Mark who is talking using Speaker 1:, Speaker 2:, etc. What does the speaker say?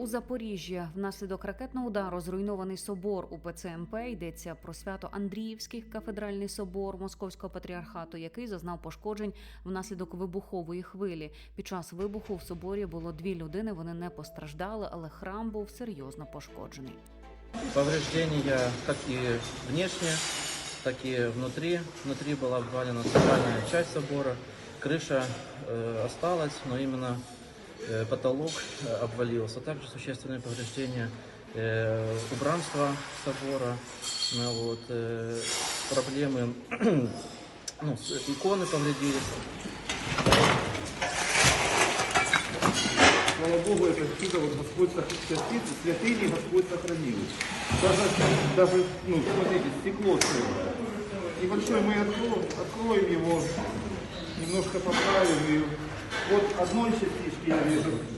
Speaker 1: У Запоріжжі внаслідок ракетного удару зруйнований собор УПЦ МП йдеться про свято Андріївський кафедральний собор Московського патріархату, який зазнав пошкоджень внаслідок вибухової хвилі. Під час вибуху в соборі було дві людини. Вони не постраждали, але храм був серйозно пошкоджений.
Speaker 2: Повреждения как и внешне, так и внутри. Внутри была обвалена центральная часть собора. Крыша э, осталась, но именно э, Потолок э, обвалился. Также существенные повреждения э, убранства собора. Ну, вот, э, проблемы, ну, иконы повредились.
Speaker 3: Слава Богу, это чудо вот Господь сох- частицы, святыни Господь сохранил. Даже, даже, ну, смотрите, стекло целое. Небольшой мы откроем, откроем его, немножко поправим. И одной частички я вижу